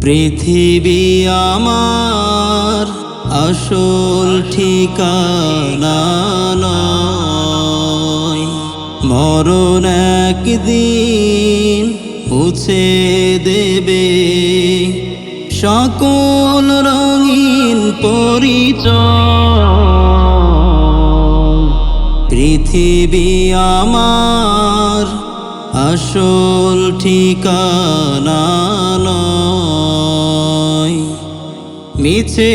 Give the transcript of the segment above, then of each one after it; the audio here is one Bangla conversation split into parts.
পৃথিবী আমার আসল ঠিকানা মরণ একদিন মুছে দেবে। সকল রঙিন পরিচয়। পৃথিবী আমার আসল ঠিকানা মিছে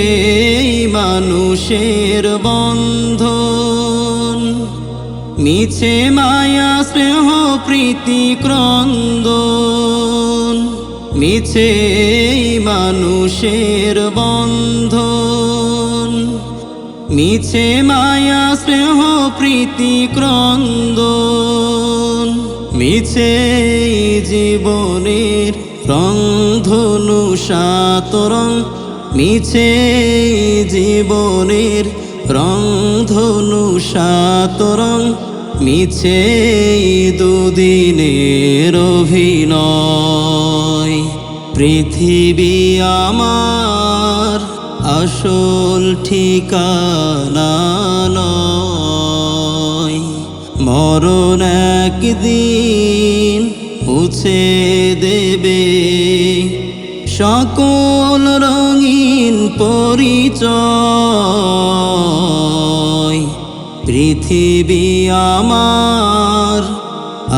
মানুষের বন্ধন, মিছে মায়া, স্নেহ, প্রীতি, ক্রন্দন, মিছে মানুষের বন্ধন, মিছে মায়া, স্নেহ, প্রীতি, ক্রন্দন, মিছে জীবনের রংধনু সাতরং মিছে জীবনের রংধনু সাতরং, মিছে দুদিনের অভিনয়। পৃথিবী আমার আসল ঠিকানা নয়। মরণ একদিন মুছে দেবে। সকল রঙিন পরিচয়। পৃথিবী আমার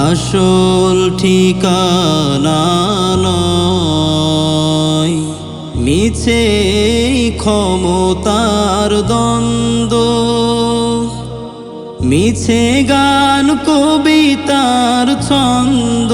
আসল ঠিকানা নয়। মিছে ক্ষমতার দ্বন্দ্ব। মিছে গান কবিতার ছন্দ।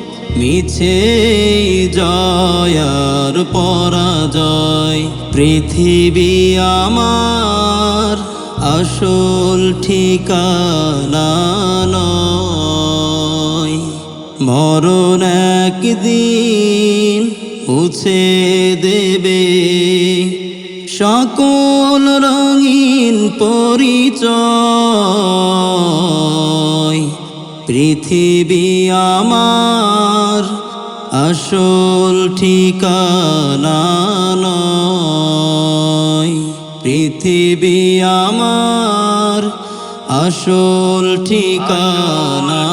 মিছে জয়ার পরাজয়, পৃথিবী আমার আসল ঠিকানা মরণ একদিন মুছে দেবে, সকল রঙিন পরিচয়। পৃথিবী আমার আসল ঠিকানা নয়। পৃথিবী আমার আসল ঠিকানা